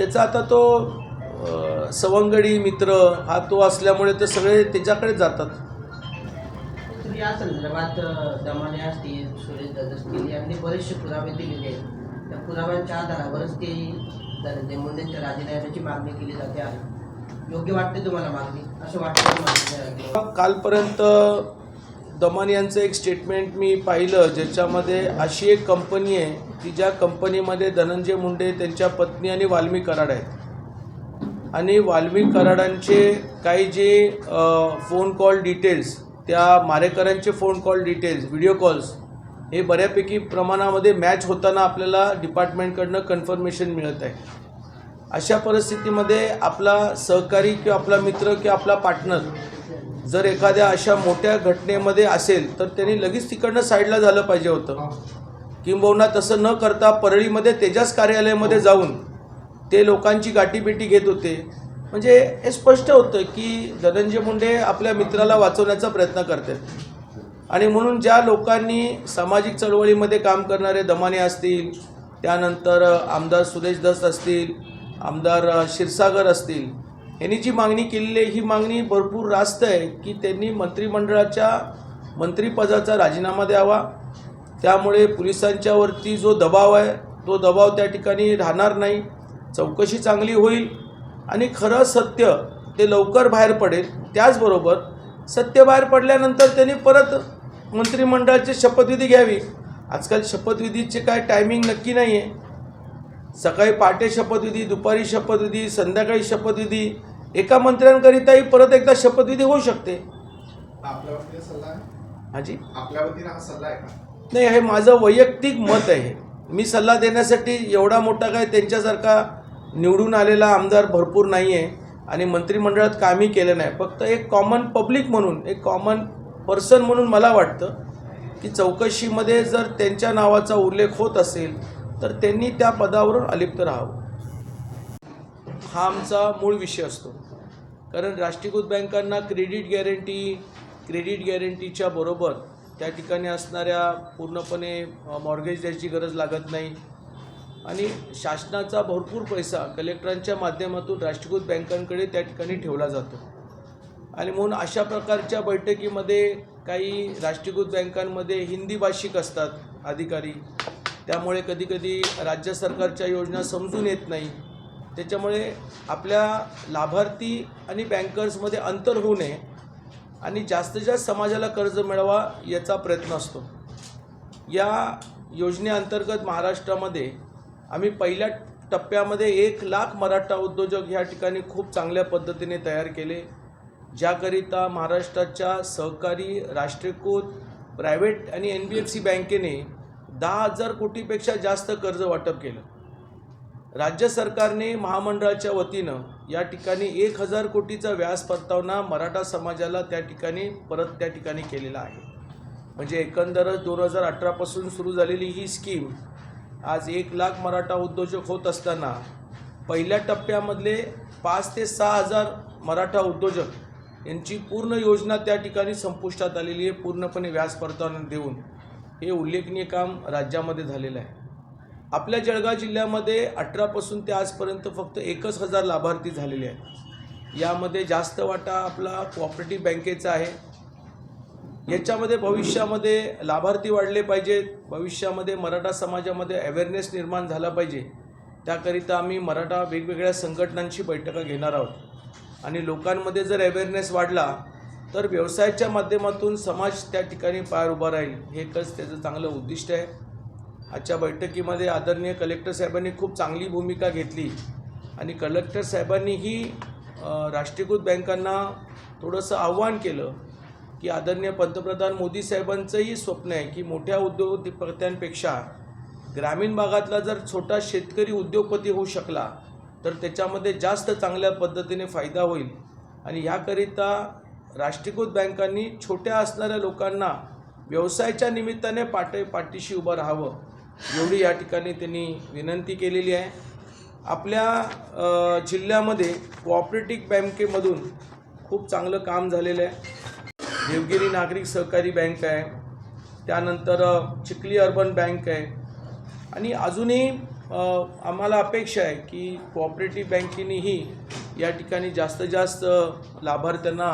त्याचा आता तो सवंगडी मित्र हा तो असल्यामुळे ते सगळे त्याच्याकडे जातात. तर या संदर्भात दमाने असतील सुरेश दत्त असतील यांनी बरेचसे पुरावे दिलेले आहेत. त्या पुराव्यांच्या आधारावरच ते धनंजय मुंडेंच्या राजीनाम्याची मागणी केली जाते आहे. योग्य वाटते तुम्हाला मागणी? असं वाटतं कालपर्यंत दमन यांचं एक स्टेटमेंट मी पाहिलं ज्याच्यामध्ये अशी एक कंपनी आहे की ज्या कंपनीमध्ये धनंजय मुंडे त्यांच्या पत्नी आणि वाल्मी कराड आहेत. आणि वाल्मी कराडांचे काही जे फोन कॉल डिटेल्स त्या मारेकरांचे phone call details video calls हे बऱ्यापैकी प्रमाणामध्ये मॅच होताना आपल्याला डिपार्टमेंटकडनं कन्फर्मेशन मिळत आहे. अशा परिस्थितीमध्ये आपला सहकारी किंवा आपला मित्र किंवा आपला पार्टनर जर एखाद्या अशा मोठ्या घटनेमध्ये असेल तर त्यांनी लगेच तिकडनं साईडला झालं पाहिजे होतं. किंबहुना तसं न करता परळीमध्ये तेजास कार्यालयामध्ये जाऊन ते लोकांची गाठीबिटी घेत होते. म्हणजे हे स्पष्ट होतं की धनंजय मुंडे आपल्या मित्राला वाचवण्याचा प्रयत्न करतात. आणि म्हणून ज्या लोकांनी सामाजिक चळवळीमध्ये काम करणारे दमाने असतील त्यानंतर आमदार सुरेश दस असतील आमदार क्षीरसागर असतील यांनी जी मागणी केलेली आहे ही मागणी भरपूर रास्त आहे की त्यांनी मंत्रिमंडळाच्या मंत्रिपदाचा राजीनामा द्यावा. त्यामुळे पोलिसांच्यावरती जो दबाव आहे तो दबाव त्या ठिकाणी राहणार नाही. चौकशी चांगली होईल आणि खरं सत्य ते लवकर बाहेर पडेल. त्याचबरोबर सत्य बाहेर पडल्यानंतर त्यांनी परत मंत्रिमंडळाची शपथविधी घ्यावी. आजकाल शपथविधीचे काय टायमिंग नक्की नाही आहे सकाळी पहाटे शपथविधी दुपारी शपथविधी संध्याकाळी शपथविधी एका मंत्र्यांकरिताही परत एकदा शपथविधी होऊ शकते. हाजी हा नाही हे माझं वैयक्तिक मत आहे. मी सल्ला देण्यासाठी एवढा मोठा काय त्यांच्यासारखा निवडून आलेला आमदार भरपूर नाही आहे आणि मंत्रिमंडळात कामही केलं नाही. फक्त एक कॉमन पब्लिक म्हणून एक कॉमन पर्सन म्हणून मला वाटतं की चौकशीमध्ये जर त्यांच्या नावाचा उल्लेख होत असेल तर त्यांनी त्या पदावरून अलिप्त राहावं. हा आमचा मूळ विषय असतो. कारण राष्ट्रीयकृत बँकांना क्रेडिट गॅरंटी क्रेडिट गॅरंटीच्या बरोबर त्या ठिकाणी असणाऱ्या पूर्णपणे मॉर्गेज द्यायची गरज लागत नाही. आणि शासनाचा भरपूर पैसा कलेक्टरांच्या माध्यमातून राष्ट्रीयकृत बँकांकडे त्या ठिकाणी ठेवला जातो. आणि म्हणून अशा प्रकारच्या बैठकीमध्ये काही राष्ट्रीयकृत बँकांमध्ये हिंदी भाषिक असतात अधिकारी. त्यामुळे कधीकधी राज्य सरकारच्या योजना समजून येत नाही. त्याच्यामुळे आपल्या लाभार्थी आणि बँकर्समध्ये अंतर होऊ नये आणि जास्तीत जास्त समाजाला कर्ज मिळावा याचा प्रयत्न असतो. या योजनेअंतर्गत महाराष्ट्रामध्ये आम्ही पहिल्या टप्प्यामध्ये एक लाख मराठा उद्योजक ह्या ठिकाणी खूप चांगल्या पद्धतीने तयार केले ज्याकरिता महाराष्ट्राच्या सहकारी राष्ट्रीयकृत प्रायव्हेट आणि एन बी एफ सी बँकेने दहा हजार कोटीपेक्षा जास्त कर्ज वाटप केलं. राज्य सरकारने महामंडळाच्या वतीनं या ठिकाणी एक हजार कोटीचा व्याज परतावना मराठा समाजाला त्या ठिकाणी परत त्या ठिकाणी केलेला आहे. म्हणजे एकंदरच दोन हजार अठरापासून सुरू झालेली ही स्कीम आज एक लाख मराठा उद्योजक होत असताना पहिल्या टप्प्यामधले पाच ते सहा हजार मराठा उद्योजक यांची पूर्ण योजना त्या ठिकाणी संपुष्टात आलेली आहे पूर्णपणे व्याज परतावना देऊन. हे उल्लेखनीय काम राज्यामध्ये झालेलं आहे. आपल्या जळगाव जिल्ह्यामध्ये अठरापासून ते आजपर्यंत फक्त एकच हजार लाभार्थी झालेले आहेत. यामध्ये जास्त वाटा आपला कोऑपरेटिव्ह बँकेचा आहे. याच्यामध्ये भविष्यामध्ये लाभार्थी वाढले पाहिजेत भविष्यामध्ये मराठा समाजामध्ये अवेअरनेस निर्माण झाला पाहिजे. त्याकरिता आम्ही मराठा वेगवेगळ्या संघटनांची बैठका घेणार आहोत. आणि लोकांमध्ये जर अवेअरनेस वाढला तर व्यवसायाच्या माध्यमातून समाज त्या ठिकाणी पार उभा राहील. हे एकच त्याचं चांगलं उद्दिष्ट आहे. आजच्या बैठकीमध्ये आदरणीय कलेक्टर साहेबांनी खूप चांगली भूमिका घेतली. आणि कलेक्टर साहेबांनीही राष्ट्रीयकृत बँकांना थोडंसं आव्हान केलं की आदरणीय पंतप्रधान मोदी साहेबांचंही स्वप्न आहे की मोठ्या उद्योगपत्यांपेक्षा ग्रामीण भागातला जर छोटा शेतकरी उद्योगपती होऊ शकला तर त्याच्यामध्ये जास्त चांगल्या पद्धतीने फायदा होईल. आणि ह्याकरिता राष्ट्रीयकृत बँकांनी छोट्या असणाऱ्या लोकांना व्यवसायाच्या निमित्ताने पाटे पाठीशी उभं राहावं. एवढी या ठिकाणी त्यांनी विनंती केलेली आहे. आपल्या जिल्ह्यामध्ये कोऑपरेटिव्ह बँकेमधून खूप चांगलं काम झालेलं आहे. देवगिरी नागरिक सहकारी बँक आहे. त्यानंतर चिखली अर्बन बँक आहे. आणि अजूनही आम्हाला अपेक्षा आहे की कोऑपरेटिव्ह बँकेनेही या ठिकाणी जास्तीत जास्त लाभार्थ्यांना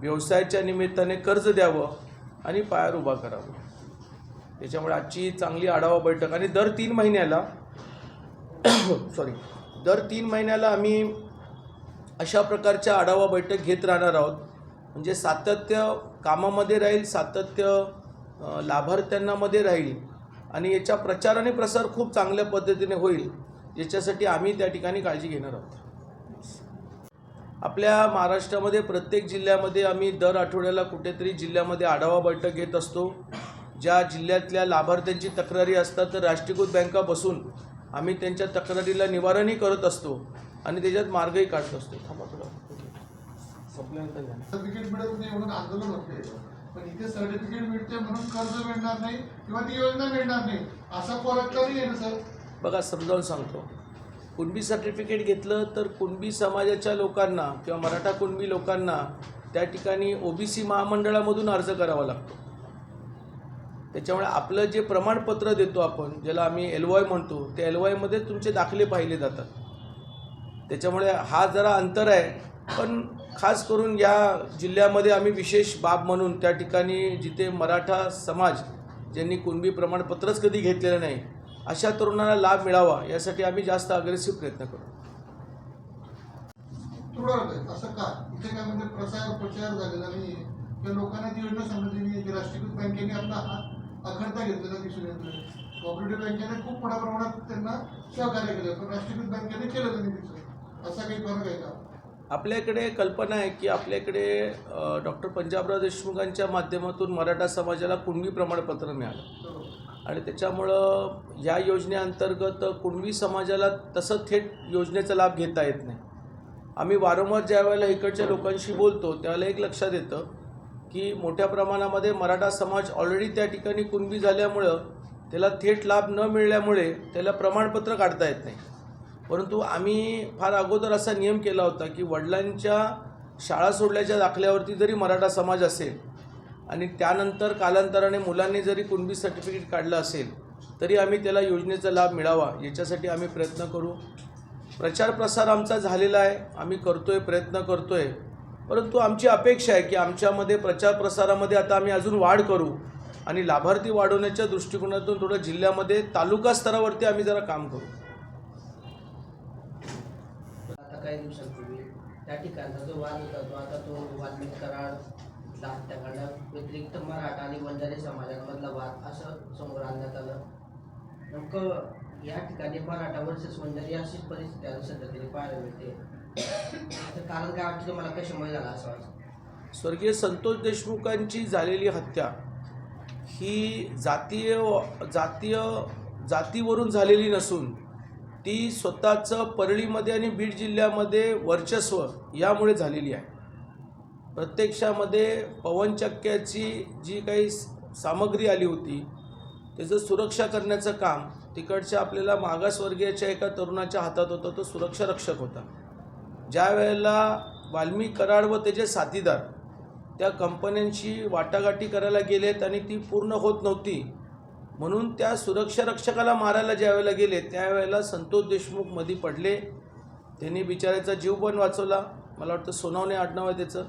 व्यवसायाच्या निमित्ताने कर्ज द्यावं आणि पायावर उभा करावं. त्याच्यामुळे आजची चांगली आढावा बैठक. आणि दर तीन महिन्याला सॉरी दर तीन महिन्याला आम्ही अशा प्रकारच्या आढावा बैठक घेत राहणार आहोत. म्हणजे सातत्य कामामध्ये राहील सातत्य लाभार्थ्यांनामध्ये राहील. आणि याचा प्रचार आणि प्रसार खूप चांगल्या पद्धतीने होईल याच्यासाठी आम्ही त्या ठिकाणी काळजी घेणार आहोत. आपल्या महाराष्ट्रामध्ये प्रत्येक जिल्ह्यामध्ये आम्ही दर आठवड्याला कुठेतरी जिल्ह्यामध्ये आढावा बैठक घेत असतो. ज्या जिल्ह्यातल्या लाभार्थ्यांची तक्रारी असतात तर राष्ट्रीयकृत बँका बसून आम्ही त्यांच्या तक्रारीला निवारणही करत असतो आणि त्याच्यात मार्गही काढत असतो. थांबा थोडं. संपल्यानंतर घ्या. सर्टिफिकेट मिळत नाही म्हणून आंदोलन होते. पण इथे सर्टिफिकेट मिळते म्हणून कर्ज मिळणार नाही किंवा ती योजना मिळणार नाही. असा फरक कधी आहे ना सर? बघा समजावून सांगतो. कुणबी सर्टिफिकेट घेतलं तर कुणबी समाजाच्या लोकांना किंवा मराठा कुणबी लोकांना त्या ठिकाणी ओबीसी महामंडळामधून अर्ज करावा लागतो. त्याच्यामुळे आपलं जे प्रमाणपत्र देतो आपण ज्याला आम्ही एल वाय म्हणतो त्या एल वायमध्ये तुमचे दाखले पाहिले जातात. त्याच्यामुळे हा जरा अंतर आहे. पण खास करून या जिल्ह्यामध्ये आम्ही विशेष बाब म्हणून त्या ठिकाणी जिथे मराठा समाज ज्यांनी कुणबी प्रमाणपत्रच कधी घेतलेलं नाही अशा तरुणांना लाभ मिळावा यासाठी आम्ही जास्त अग्रेसिव्ह प्रयत्न करू. असं का? इथे काय म्हणजे प्रसार प्रचार झालेला नाही लोकांना ती योजना समजली नाही. राष्ट्रीयकृत बँकेने आपला अखडता घेतलेला दिसून येतोय कोऑपरेटिव्ह बँकेने खूप मोठ्या प्रमाणात त्यांना सहकार्य केलं. पण राष्ट्रीयकृत बँकेने केलं नाही दिसून असा काही फरक आहे का? आपल्याकडे कल्पना आहे की आपल्याकडे डॉक्टर पंजाबराव देशमुखांच्या माध्यमातून मराठा समाजाला कुणबी प्रमाणपत्र मिळालं. आणि त्याच्यामुळं या योजनेअंतर्गत कुणबी समाजाला तसं थेट योजनेचा लाभ घेता येत नाही. आम्ही वारंवार ज्या वेळेला इकडच्या लोकांशी बोलतो त्यावेळेला एक लक्षात येतं की मोठ्या प्रमाणामध्ये मराठा समाज ऑलरेडी त्या ठिकाणी कुणबी झाल्यामुळं त्याला थेट लाभ न मिळाल्यामुळे त्याला प्रमाणपत्र काढता येत नाही. परंतु आम्ही फार अगोदर असा नियम केला होता की वडिलांच्या शाळा सोडल्याच्या दाखल्यावरती जरी मराठा समाज असेल आणि त्यानंतर कालांतराने मुलांनी जरी कुणबी सर्टिफिकेट काढलं असेल तरी आम्ही त्याला योजनेचा लाभ मिळावा याच्यासाठी आम्ही प्रयत्न करू. प्रचार प्रसार आमचा झालेला आहे. आम्ही करतो आहे प्रयत्न करतो आहे परंतु आमची अपेक्षा आहे की आमच्यामध्ये प्रचार प्रसारामध्ये आता आम्ही अजून वाढ करू आणि लाभार्थी वाढवण्याच्या दृष्टिकोनातून थोडं जिल्ह्यामध्ये तालुका स्तरावरती आम्ही जरा काम करू. आता काही दिवसांपूर्वी त्या ठिकाणचा जो वाद होता तो आता तो वाल्मिक कराड हत्याकांड व्यतिरिक्त मराठा आणि बंजारी समाजांमधला वाद असं समोर आणण्यात आलं. नेमकं या ठिकाणी मराठा वर्सेस बंजारी अशीच परिस्थिती आता सध्या तरी पाहायला मिळते. कारण काय वाटतं तुम्हाला? कशामुळे असं वाटतं? स्वर्गीय संतोष देशमुखांची झालेली हत्या ही जातीय जातीय जातीवरून झालेली नसून ती स्वतःचं परळीमध्ये आणि बीड जिल्ह्यामध्ये वर्चस्व यामुळे झालेली आहे. प्रत्यक्षामध्ये पवनचक्क्याची जी काही सामग्री आली होती त्याचं सुरक्षा करण्याचं काम तिकडच्या आपल्याला मागासवर्गीयाच्या एका तरुणाच्या हातात होतं तो सुरक्षा रक्षक होता. ज्या वेळेला वाल्मी कराड व त्याचे साथीदार त्या कंपन्यांशी वाटाघाटी करायला गेलेत आणि ती पूर्ण होत नव्हती म्हणून त्या सुरक्षा रक्षकाला मारायला ज्या वेळेला गेले त्यावेळेला संतोष देशमुख मधी पडले. त्यांनी बिचाऱ्याचा जीव पण वाचवला. मला वाटतं सोनावणे आडनाव आहे त्याचं.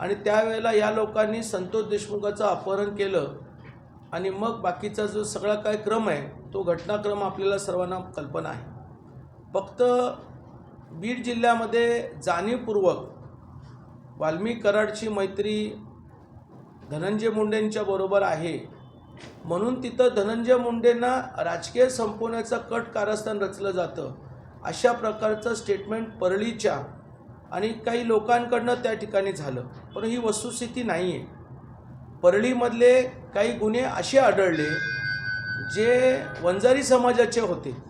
आणि त्यावेळेला या लोकांनी संतोष देशमुखाचं अपहरण केलं. आणि मग बाकीचा जो सगळा काय क्रम आहे तो घटनाक्रम आपल्याला सर्वांना कल्पना आहे. फक्त बीड जिल्ह्यामध्ये जाणीवपूर्वक वाल्मिक कराडची मैत्री धनंजय मुंडेंच्या बरोबर आहे. म्हणून तिथं धनंजय मुंडेंना राजकीय संपवण्याचा कट कारस्थान रचलं जातं. अशा प्रकारचं स्टेटमेंट परळीच्या आणि काही लोकांकडनं त्या ठिकाणी झालं. पण ही वस्तुस्थिती नाही आहे परळीमधले काही गुन्हे असे आढळले जे वंजारी समाजाचे होते.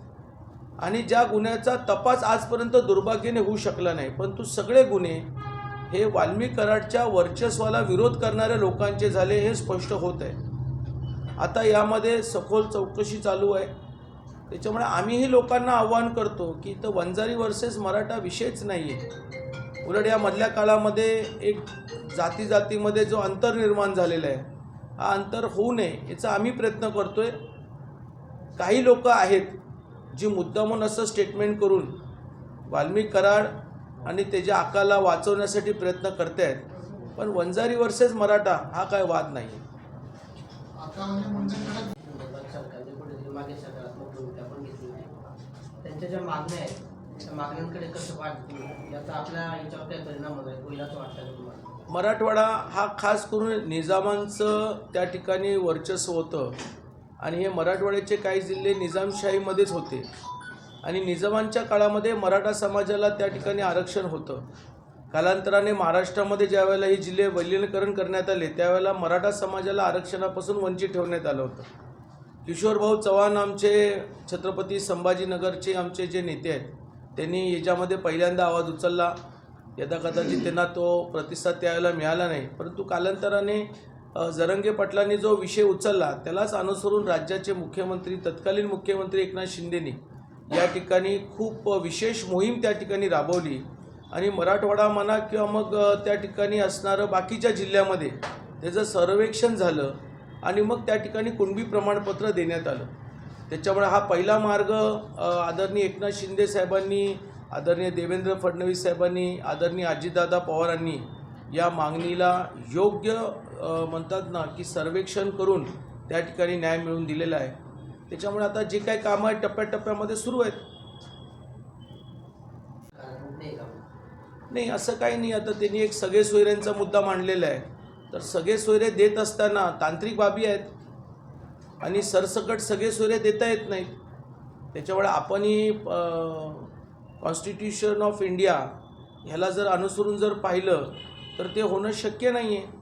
आणि ज्या गुन्ह्याचा तपास आजपर्यंत दुर्भाग्याने होऊ शकला नाही परंतु सगळे गुन्हे हे वाल्मी कराडच्या वर्चस्वाला विरोध करणाऱ्या लोकांचे झाले हे स्पष्ट होत आहे. आता यामध्ये सखोल चौकशी चालू आहे. त्याच्यामुळे आम्हीही लोकांना आव्हान करतो की इथं वंजारी वर्सेस मराठा विषयच नाही आहे उलट या मधल्या काळामध्ये एक जाती जातीमध्ये जो अंतर निर्माण झालेला आहे हा अंतर होऊ नये याचा आम्ही प्रयत्न करतो आहे काही लोक आहेत जी मुद्दामून असं स्टेटमेंट करून वाल्मिक कराड आणि त्याच्या आकाला वाचवण्यासाठी प्रयत्न करत आहेत पण वंजारी वर्सेस मराठा हा काय वाद नाही. म्हणजे त्यांच्या ज्या मागण्या आहेत त्या मागण्यांकडे कसं पाहतील याचा आपल्या याच्यावर काय परिणाम होणार आहे? होईल असं वाटतं का तुम्हाला? मराठवाडा हा खास करून निजामांचं त्या ठिकाणी वर्चस्व होतं. आणि हे मराठवाड्याचे काही जिल्हे निजामशाहीमध्येच होते. आणि निजामांच्या काळामध्ये मराठा समाजाला त्या ठिकाणी आरक्षण होतं. कालांतराने महाराष्ट्रामध्ये ज्यावेळेला हे जिल्हे विलिनीकरण करण्यात आले त्यावेळेला मराठा समाजाला आरक्षणापासून वंचित ठेवण्यात आलं होतं. किशोरभाऊ चव्हाण आमचे छत्रपती संभाजीनगरचे आमचे जे नेते आहेत त्यांनी याच्यामध्ये पहिल्यांदा आवाज उचलला. यदा कदाचित त्यांना तो प्रतिसाद त्यावेळेला मिळाला नाही. परंतु कालांतराने जरंगे पाटलांनी जो विषय उचलला त्यालाच अनुसरून राज्याचे मुख्यमंत्री तत्कालीन मुख्यमंत्री एकनाथ शिंदेनी या ठिकाणी खूप विशेष मोहीम त्या ठिकाणी राबवली. आणि मराठवाडा म्हणा किंवा मग त्या ठिकाणी असणारं बाकीच्या जिल्ह्यामध्ये त्याचं सर्वेक्षण झालं आणि मग त्या ठिकाणी कुणबी प्रमाणपत्र देण्यात आलं. त्याच्यामुळे हा पहिला मार्ग आदरणीय एकनाथ शिंदे साहेबांनी आदरणीय देवेंद्र फडणवीस साहेबांनी आदरणीय अजितदादा पवारांनी या मागणीला योग्य म्हणतात ना की सर्वेक्षण करून त्या ठिकाणी न्याय मिळवून दिलेला आहे. त्याच्यामुळे आता जे काही कामं आहेत टप्प्याटप्प्यामध्ये सुरू आहेत. नाही नाही असं काही नाही. आता त्यांनी एक सगळे सोयऱ्यांचा मुद्दा मांडलेला आहे. तर सगळे सोयरे देत असताना तांत्रिक बाबी आहेत. आणि सरसकट सगळे सोयरे देता येत नाहीत. त्याच्यामुळे आपणही कॉन्स्टिट्यूशन ऑफ इंडिया ह्याला जर अनुसरून जर पाहिलं तर ते होणं शक्य नाही आहे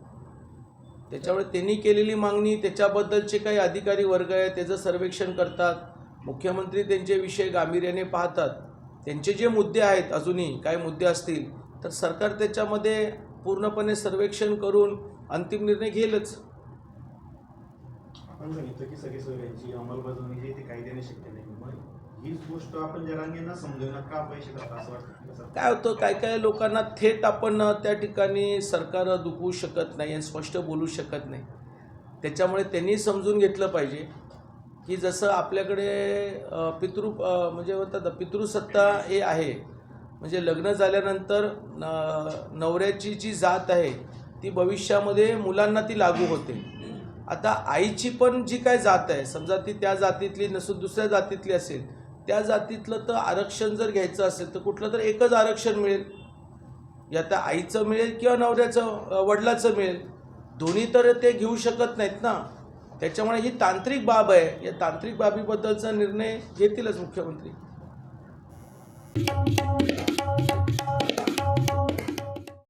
त्याच्यामुळे त्यांनी केलेली मागणी त्याच्याबद्दलचे काही अधिकारी वर्ग आहे त्याचं सर्वेक्षण करतात. मुख्यमंत्री त्यांचे विषय गांभीर्याने पाहतात. त्यांचे जे मुद्दे आहेत अजूनही काही मुद्दे असतील तर सरकार त्याच्यामध्ये पूर्णपणे सर्वेक्षण करून अंतिम निर्णय घेईलच आपण सांगितलं की सगळे सोयऱ्यांची अंमलबजावणी जी ते कायद्याने शक्य नाही. हीच गोष्ट आपण जरांगींना का पैसे असं वाटतं काय होतं? काय काय लोकांना थेट आपण त्या ठिकाणी सरकार दुखवू शकत नाही आणि स्पष्ट बोलू शकत नाही. त्याच्यामुळे त्यांनी समजून घेतलं पाहिजे की जसं आपल्याकडे पितृ म्हणजे म्हणतात पितृसत्ता हे आहे. म्हणजे लग्न झाल्यानंतर न- नवऱ्याची जी जात आहे ती भविष्यामध्ये मुलांना ती लागू होते. आता आईची पण जी काय जात आहे समजा ती त्या जातीतली नसून दुसऱ्या जातीतली असेल त्या जातीतलं तर आरक्षण जर घ्यायचं असेल तर कुठलं तर एकच आरक्षण मिळेल. या त्या आईचं मिळेल किंवा नवऱ्याचं वडिलाचं मिळेल. दोन्ही तर ते घेऊ शकत नाहीत ना. त्याच्यामुळे ही तांत्रिक बाब आहे. या तांत्रिक बाबीबद्दलचा निर्णय घेतीलच मुख्यमंत्री.